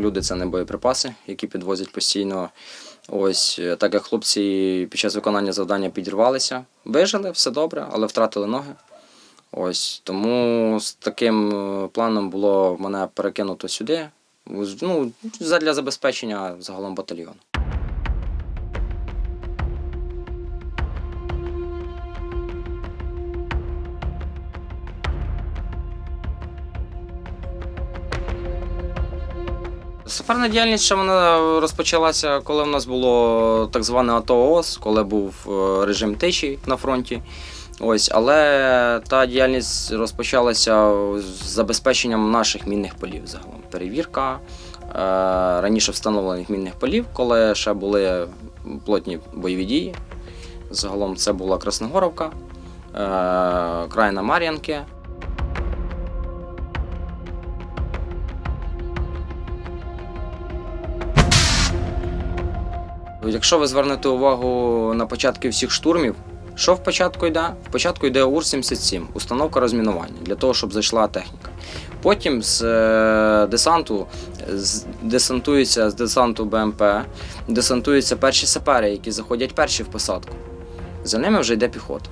Люди це не боєприпаси, які підвозять постійно. Ось е, так як хлопці під час виконання завдання підірвалися, вижили, все добре, але втратили ноги. Ось тому з таким е, планом було мене перекинуто сюди. Ну, для забезпечення загалом батальйону. Саперна діяльність ще вона розпочалася, коли в нас було так зване АТО ООС, коли був е, режим тиші на фронті. Ось, але та діяльність розпочалася з забезпеченням наших мінних полів загалом. Перевірка е, раніше встановлених мінних полів, коли ще були плотні бойові дії. Загалом це була Красногоровка, е, крайна Мар'янки. Якщо ви звернете увагу на початки всіх штурмів, що в початку йде? В початку йде УР-77, установка розмінування для того, щоб зайшла техніка. Потім з е, десанту з- десантується з десанту БМП, десантуються перші сапери, які заходять перші в посадку. За ними вже йде піхота.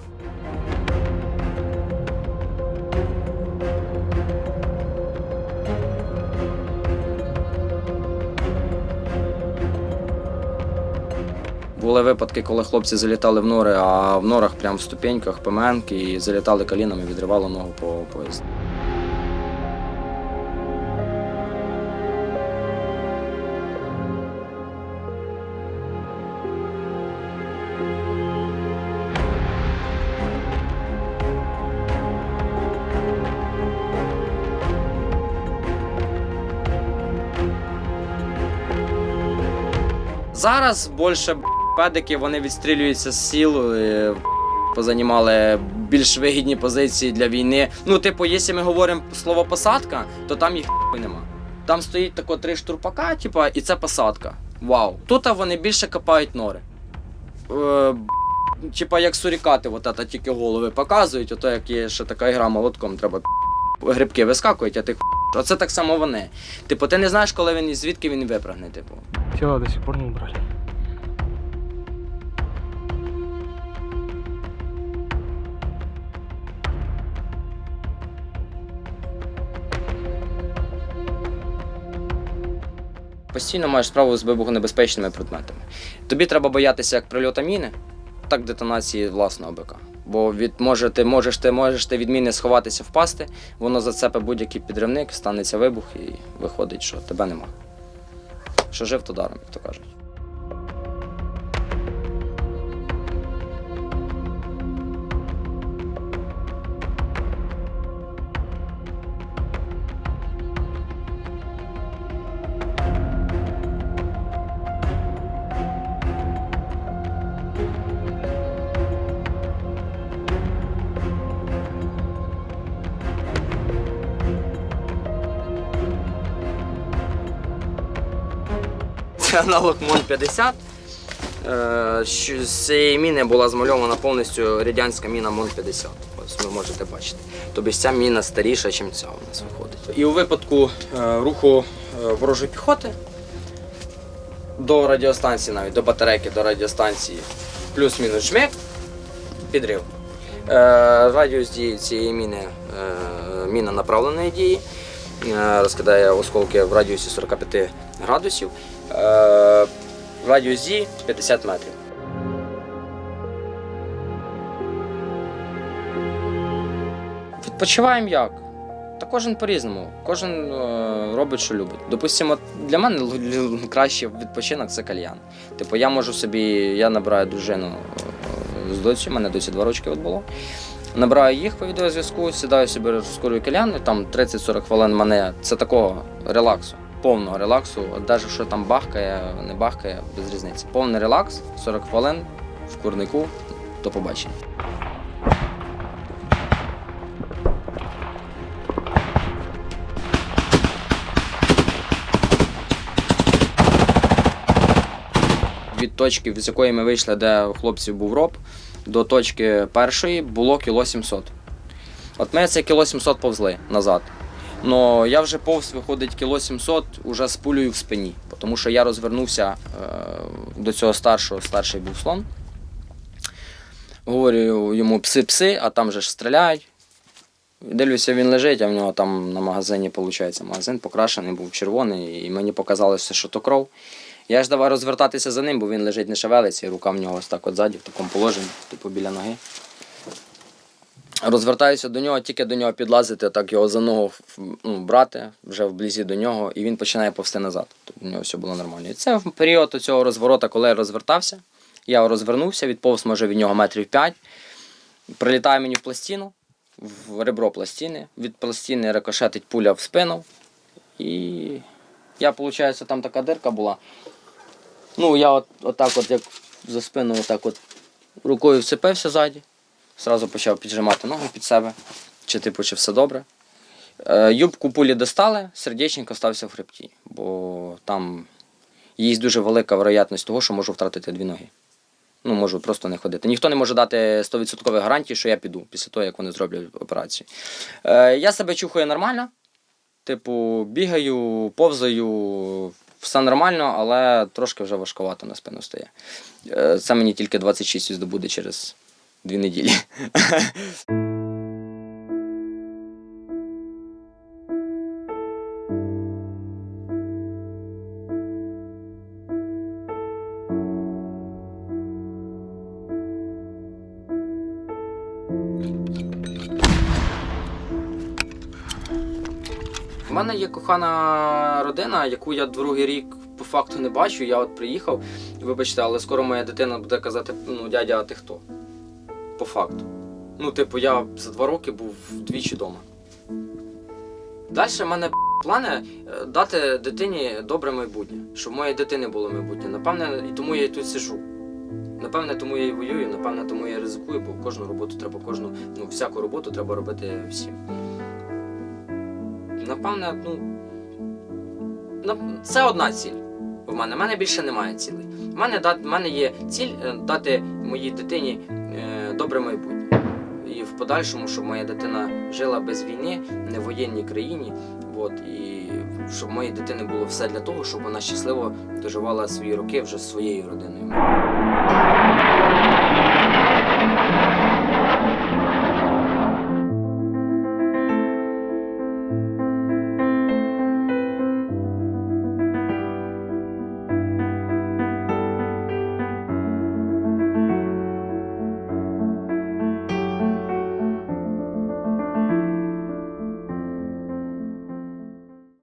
Були випадки, коли хлопці залітали в нори, а в норах прямо в ступеньках, поменки, і залітали колінами, відривало ногу по поїзду. Зараз більше педики вони відстрілюються з сіл, е, позанімали більш вигідні позиції для війни. Ну, типу, якщо ми говоримо слово посадка, то там їх нема. Там стоїть тако три штурпака, типа, і це посадка. Вау. Тут вони більше копають нори. Е, типа як сурікати, от це тільки голови показують, ото як є ще така гра молотком, треба грибки вискакують, а ти Оце так само вони. Типу, ти не знаєш, коли він і звідки він випрагне, типу. Тело до сих пор не убрали. Постійно маєш справу з вибухонебезпечними предметами. Тобі треба боятися як прильота міни, так детонації власного БК. Бо від може ти можеш ти можеш ти від міни сховатися, впасти, воно зацепить будь-який підривник, станеться вибух і виходить, що тебе нема. Що жив, то даром, як то кажуть. Це аналог МОН-50. Е, З цієї міни була змальована повністю радянська міна МОН-50. Ось ви можете бачити. Тобто ця міна старіша, ніж ця у нас виходить. І у випадку е, руху е, ворожої піхоти до радіостанції, навіть до батарейки, до радіостанції, плюс-мінус жмик, підрив. Радіус дії цієї міни міна направленої дії. Розкидає осколки в радіусі 45 градусів. Е, Радіус дії 50 метрів. Відпочиваємо як? Та кожен по-різному. Кожен е, робить, що любить. Допустимо, для мене краще відпочинок це кальян. Типу, я можу собі, я набираю дружину е, з доці, у мене досі два рочки от було. Набираю їх по відеозв'язку, сідаю собі розкурюю кальян, і там 30-40 хвилин мене це такого релаксу, повного релаксу. От навіть що там бахкає, не бахкає, без різниці. Повний релакс, 40 хвилин в курнику. До побачення. Від точки, з якої ми вийшли, де у хлопців був роб, до точки першої було кіло 700. От ми це кіло 700 повзли назад. Но я вже повз виходить кіло 700 уже з пулею в спині, тому що я розвернувся е, до цього старшого, старший був слон. Говорю йому пси-пси, а там же ж стріляють. Дивлюся, він лежить, а в нього там на магазині, виходить, магазин покрашений, був червоний, і мені показалося, що то кров. Я ж давай розвертатися за ним, бо він лежить не шевелиться, і рука в нього ось так от ззаді, в такому положенні, типу біля ноги. Розвертаюся до нього, тільки до нього підлазити, так його за ногу ну, брати вже вблизі до нього, і він починає повсти назад. Тобто у нього все було нормально. І це в період цього розворота, коли я розвертався, я розвернувся, відповз може від нього метрів 5, прилітає мені в пластину, в ребро пластини, від пластини рикошетить пуля в спину. І я, виходить, там така дирка була. Ну, я от, отак, от, як за спину, отак от рукою вцепився ззаді. Зразу почав піджимати ноги під себе, чи типу, чи все добре. Е, Юбку пулі достали, сердечник остався в хребті, бо там є дуже велика вероятність того, що можу втратити дві ноги. Ну, можу просто не ходити. Ніхто не може дати 100% гарантії, що я піду після того, як вони зроблять операцію. Е, я себе чухаю нормально. Типу, бігаю, повзаю, все нормально, але трошки вже важкувато на спину стає. Е, Це мені тільки 26 здобуде через дві неділі. У мене є кохана родина, яку я другий рік по факту не бачу. Я от приїхав, вибачте, але скоро моя дитина буде казати, ну, дядя, а ти хто? По факту. Ну, типу, я за два роки був двічі вдома. Далі в мене плани е, дати дитині добре майбутнє, щоб моєї дитини було майбутнє. Напевне, і тому я і тут сижу. Напевне, тому я і воюю, напевне, тому я і ризикую, бо кожну роботу треба кожну, ну, всяку роботу треба робити всім. Напевне, ну. Це одна ціль. В мене. У мене більше немає цілей. У мене, в мене є ціль е, дати моїй дитині добре майбутнє. І в подальшому, щоб моя дитина жила без війни, не в воєнній країні. От, і щоб моїй дитини було все для того, щоб вона щасливо доживала свої роки вже своєю родиною.